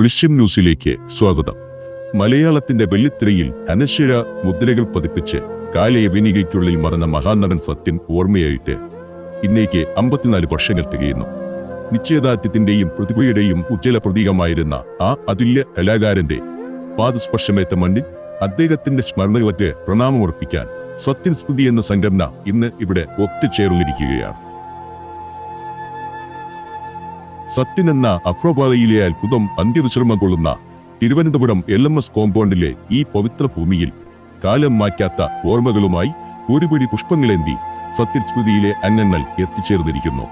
ദൃശ്യം ന്യൂസിലേക്ക് സ്വാഗതം. മലയാളത്തിന്റെ വെള്ളിത്തിരയിൽ അനശ്വര മുദ്രകൾ പതിപ്പിച്ച് കാലയവിനികയ്ക്കുള്ളിൽ മറന്ന മഹാനടൻ സത്യൻ ഓർമ്മയായിട്ട് ഇന്നേക്ക് അമ്പത്തിനാല് വർഷങ്ങൾ തികയുന്നു. നിശ്ചയദാർഢ്യത്തിന്റെയും പ്രതിഭയുടെയും ഉജ്ജ്വല പ്രതീകമായിരുന്ന ആ അതുല്യ കലാകാരന്റെ പാദസ്പർശമേറ്റ മണ്ണിൽ അദ്ദേഹത്തിന്റെ സ്മരണകൾക്ക് പ്രണാമമർപ്പിക്കാൻ സത്യൻ സ്മൃതി എന്ന സംഘടന ഇന്ന് ഇവിടെ ഒത്തുചേർന്നിരിക്കുകയാണ്. സത്യൻ എന്ന അപ്രപാതയിലെ അത്ഭുതം അന്ത്യവിശ്രമം കൊള്ളുന്ന തിരുവനന്തപുരം എൽ എം എസ് കോമ്പൗണ്ടിലെ ഈ പവിത്ര ഭൂമിയിൽ കാലം മാറ്റാത്ത ഓർമ്മകളുമായി ഒരുപിടി പുഷ്പങ്ങളേന്തി സത്യൻ സ്മൃതിയിലെ അംഗങ്ങൾ എത്തിച്ചേർന്നിരിക്കുന്നു.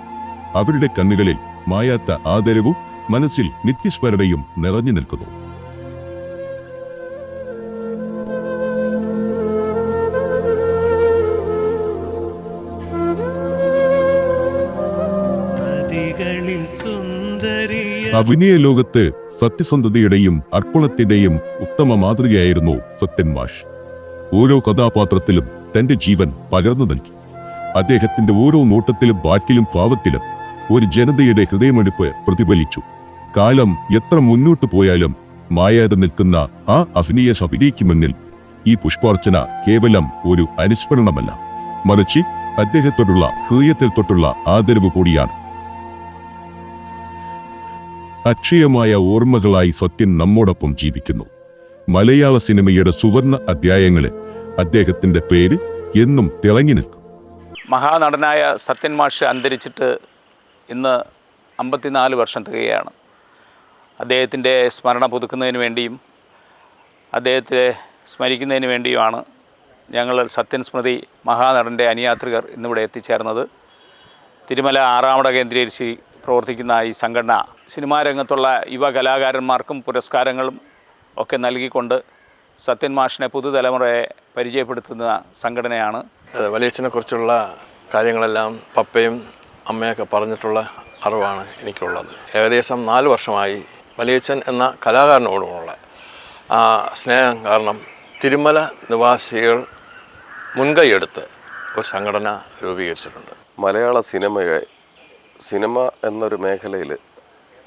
അവരുടെ കണ്ണുകളിൽ മായാത്ത ആദരവും മനസ്സിൽ നിത്യസ്മരണയും നിറഞ്ഞു നിൽക്കുന്നു. അഭിനയ ലോകത്ത് സത്യസന്ധതയുടെയും അർപ്പണത്തിന്റെയും ഉത്തമ മാതൃകയായിരുന്നു സത്യൻ മാഷ് ഓരോ കഥാപാത്രത്തിലും തന്റെ ജീവൻ പകർന്നു നൽകി. അദ്ദേഹത്തിന്റെ ഓരോ നോട്ടത്തിലും വാക്കിലും ഭാവത്തിലും ഒരു ജനതയുടെ ഹൃദയമെടുപ്പ് പ്രതിഫലിച്ചു. കാലം എത്ര മുന്നോട്ടു പോയാലും മായാതെ നിൽക്കുന്ന ആ അഭിനയ സഭിനയ്ക്ക് മുന്നിൽ ഈ പുഷ്പാർച്ചന കേവലം ഒരു അനുസ്മരണമല്ല. മറിച്ച് അദ്ദേഹത്തോടുള്ള ഹൃദയത്തിൽ തൊട്ടുള്ള ആദരവ് കൂടിയാണ്. അക്ഷയമായ ഓർമ്മകളായി സത്യൻ നമ്മോടൊപ്പം ജീവിക്കുന്നു. മലയാള സിനിമയുടെ സുവർണ അധ്യായങ്ങളിൽ അദ്ദേഹത്തിന്റെ പേര് എന്നും തിളങ്ങി നിൽക്കും. മഹാനടനായ സത്യൻ മാഷ് അന്തരിച്ചിട്ട് ഇന്ന് അമ്പത്തിനാല് വർഷം തികയാണ്. അദ്ദേഹത്തിന്റെ സ്മരണ പുതുക്കുന്നതിന് വേണ്ടിയും അദ്ദേഹത്തെ സ്മരിക്കുന്നതിന് വേണ്ടിയുമാണ് ഞങ്ങൾ സത്യൻ സ്മൃതി മഹാനടന്റെ അനുയാത്രികർ ഇന്നിവിടെ എത്തിച്ചേർന്നത്. തിരുമല ആറാമട കേന്ദ്രീകരിച്ച് പ്രവർത്തിക്കുന്ന ഈ സംഘടന സിനിമാ രംഗത്തുള്ള യുവ കലാകാരന്മാർക്കും പുരസ്കാരങ്ങളും ഒക്കെ നൽകിക്കൊണ്ട് സത്യൻ മാഷിനെ പുതുതലമുറയെ പരിചയപ്പെടുത്തുന്ന സംഘടനയാണ്. വലിയച്ഛനെ കുറിച്ചുള്ള കാര്യങ്ങളെല്ലാം പപ്പയും അമ്മയൊക്കെ പറഞ്ഞിട്ടുള്ള അറിവാണ് എനിക്കുള്ളത്. ഏകദേശം നാല് വർഷമായി വലിയച്ഛൻ എന്ന കലാകാരനോടുമുള്ള ആ സ്നേഹം കാരണം തിരുമല നിവാസികൾ മുൻകൈയെടുത്ത് ഒരു സംഘടന രൂപീകരിച്ചിട്ടുണ്ട്. മലയാള സിനിമയെ സിനിമ എന്നൊരു മേഖലയിൽ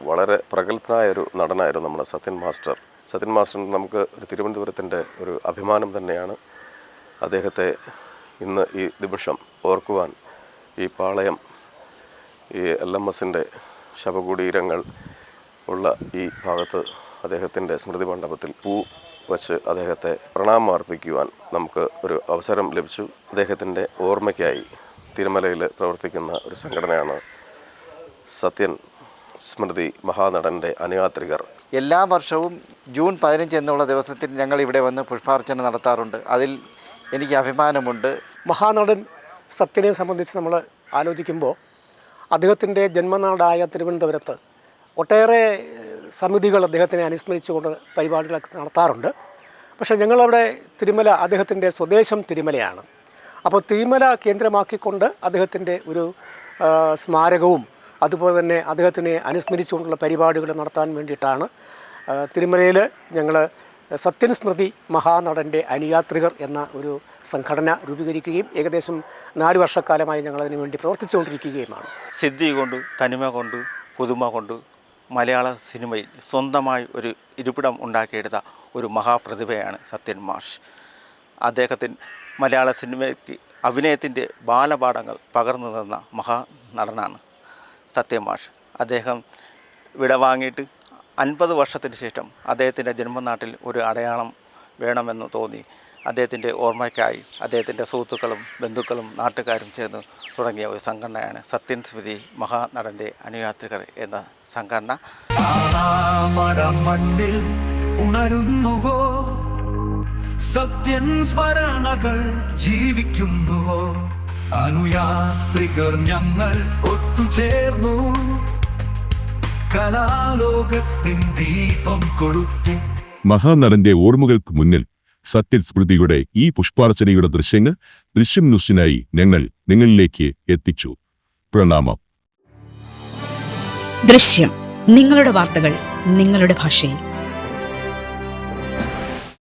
വളരെ പ്രഗത്ഭനായ ഒരു നടനായിരുന്നു നമ്മുടെ സത്യൻ മാസ്റ്റർ. സത്യൻ മാസ്റ്റർ നമുക്ക് ഒരു തിരുവനന്തപുരത്തിന്റെ ഒരു അഭിമാനം തന്നെയാണ്. അദ്ദേഹത്തെ ഇന്ന് ഈ നിമിഷം ഓർക്കുവാൻ ഈ പാളയം ഈ എൽ എം എസിന്റെ ശവകുടീരങ്ങൾ ഉള്ള ഈ ഭാഗത്ത് അദ്ദേഹത്തിന്റെ സ്മൃതി മണ്ഡപത്തിൽ പൂ വച്ച് അദ്ദേഹത്തെ പ്രണാമം അർപ്പിക്കുവാൻ നമുക്ക് ഒരു അവസരം ലഭിച്ചു. അദ്ദേഹത്തിന്റെ ഓർമ്മയ്ക്കായി തിരുമലയിൽ പ്രവർത്തിക്കുന്ന ഒരു സംഘടനയാണ് സത്യൻ സ്മൃതി മഹാനടന്റെ അനുയാത്രികർ. എല്ലാ വർഷവും ജൂൺ പതിനഞ്ച് എന്നുള്ള ദിവസത്തിൽ ഞങ്ങൾ ഇവിടെ വന്ന് പുഷ്പാർച്ചന നടത്താറുണ്ട്. അതിൽ എനിക്ക് അഭിമാനമുണ്ട്. മഹാനടൻ സത്യനെ സംബന്ധിച്ച് നമ്മൾ ആലോചിക്കുമ്പോൾ അദ്ദേഹത്തിന്റെ ജന്മനാടായ തിരുവനന്തപുരത്ത് ഒട്ടേറെ സമിതികൾ അദ്ദേഹത്തിനെ അനുസ്മരിച്ചുകൊണ്ട് പരിപാടികളൊക്കെ നടത്താറുണ്ട്. പക്ഷേ ഞങ്ങളവിടെ തിരുമല അദ്ദേഹത്തിന്റെ സ്വദേശം തിരുമലയാണ്. അപ്പോൾ തിരുമല കേന്ദ്രമാക്കിക്കൊണ്ട് അദ്ദേഹത്തിന്റെ ഒരു സ്മാരകവും അതുപോലെ തന്നെ അദ്ദേഹത്തിനെ അനുസ്മരിച്ചുകൊണ്ടുള്ള പരിപാടികൾ നടത്താൻ വേണ്ടിയിട്ടാണ് തിരുമലയിൽ ഞങ്ങൾ സത്യൻ സ്മൃതി മഹാനടന്റെ അനുയാത്രികർ എന്ന ഒരു സംഘടന രൂപീകരിക്കുകയും ഏകദേശം നാല് വർഷക്കാലമായി ഞങ്ങൾ അതിനു വേണ്ടി പ്രവർത്തിച്ചുകൊണ്ടിരിക്കുകയുമാണ്. സിദ്ധി കൊണ്ട് തനിമ കൊണ്ട് പുതുമ കൊണ്ട് മലയാള സിനിമയിൽ സ്വന്തമായി ഒരു ഇരിപ്പിടം ഉണ്ടാക്കിയെടുത്ത ഒരു മഹാപ്രതിഭയാണ് സത്യൻ മാഷ്. അദ്ദേഹത്തിന് മലയാള സിനിമയ്ക്ക് അഭിനയത്തിന്റെ ബാലപാഠങ്ങൾ പകർന്നു തന്ന മഹാനടനാണ്. സത്യൻ മാഷ് അദ്ദേഹം വിടവാങ്ങിയിട്ട് അൻപത് വർഷത്തിന് ശേഷം അദ്ദേഹത്തിന്റെ ജന്മനാട്ടിൽ ഒരു അടയാളം വേണമെന്ന് തോന്നി. അദ്ദേഹത്തിന്റെ ഓർമ്മയ്ക്കായി അദ്ദേഹത്തിന്റെ സുഹൃത്തുക്കളും ബന്ധുക്കളും നാട്ടുകാരും ചേർന്ന് തുടങ്ങിയ ഒരു സംഘടനയാണ് സത്യൻ സ്മൃതി മഹാനടന്റെ അനുയാത്രികർ എന്ന സംഘടന. ഉണരുന്നുവോ? സത്യൻ സ്മരണകൾ ജീവിക്കുന്നുവോ? അനുയാത്രികർ ഞങ്ങൾ ഒത്തുചേർന്നു. കലാലോകത്തിൻ ദീപം കൊളുത്തി. മഹാനടന്റെ ഓർമ്മകൾക്ക് മുന്നിൽ സത്യൻ സ്മൃതിയുടെ ഈ പുഷ്പാർച്ചനയുടെ ദൃശ്യങ്ങൾ ദൃശ്യം ന്യൂസിനായി ഞങ്ങൾ നിങ്ങളിലേക്ക് എത്തിച്ചു. പ്രണാമം. ദൃശ്യം നിങ്ങളുടെ വാർത്തകൾ നിങ്ങളുടെ ഭാഷയിൽ.